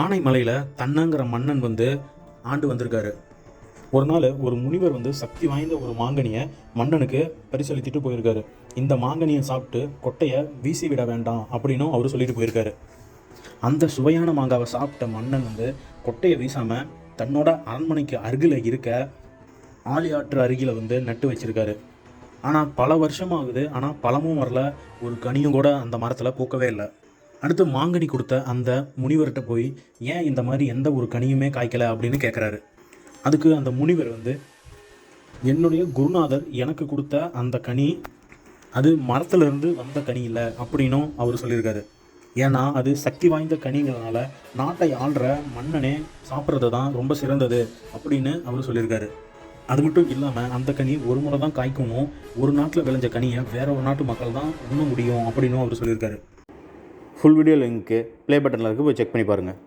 ஆனைமலையில் தன்னங்கிற மன்னன் வந்து ஆண்டு வந்திருக்காரு. ஒரு நாள் ஒரு முனிவர் வந்து சக்தி வாய்ந்த ஒரு மாங்கனியை மன்னனுக்கு பரிசளித்துட்டு போயிருக்காரு. இந்த மாங்கனியை சாப்பிட்டு கொட்டையை வீசி விட வேண்டாம் அப்படின்னும் அவர் சொல்லிட்டு போயிருக்காரு. அந்த சுவையான மாங்காவை சாப்பிட்ட மன்னன் வந்து கொட்டையை வீசாமல் தன்னோட அரண்மனைக்கு அருகில் இருக்க ஆலியாற்று அருகில் வந்து நட்டு வச்சிருக்காரு. ஆனால் பல வருஷமாகுது ஆனால் பழமும் வரல ஒரு கனியும் கூட அந்த மரத்தில் பூக்கவே இல்லை. அடுத்து மாங்கனி கொடுத்த அந்த முனிவர்கிட்ட போய் ஏன் இந்த மாதிரி எந்த ஒரு கனியுமே காய்க்கலை? அப்படின்னு கேட்குறாரு அதுக்கு அந்த முனிவர் வந்து என்னுடைய குருநாதர் எனக்கு கொடுத்த அந்த கனி அது மரத்துலேருந்து வந்த கனி இல்லை அப்படின்னும் அவர் சொல்லியிருக்காரு. ஏன்னா அது சக்தி வாய்ந்த கனிங்கிறதுனால நாட்டை ஆள்ற மன்னனே சாப்பிட்றது தான் ரொம்ப சிறந்தது அப்படின்னு அவர் சொல்லியிருக்காரு. அது மட்டும் இல்லாமல் அந்த கனி ஒரு முறை தான் காய்க்கணும் ஒரு நாட்டில் விளைஞ்ச கனியை வேற ஒரு நாட்டு மக்கள் தான் உண்ண முடியும் அப்படின்னும் அவர் சொல்லியிருக்காரு. ஃபுல் வீடியோ லிங்க்கு ப்ளே பட்டனில் இருக்குது போய் செக் பண்ணி பாருங்கள்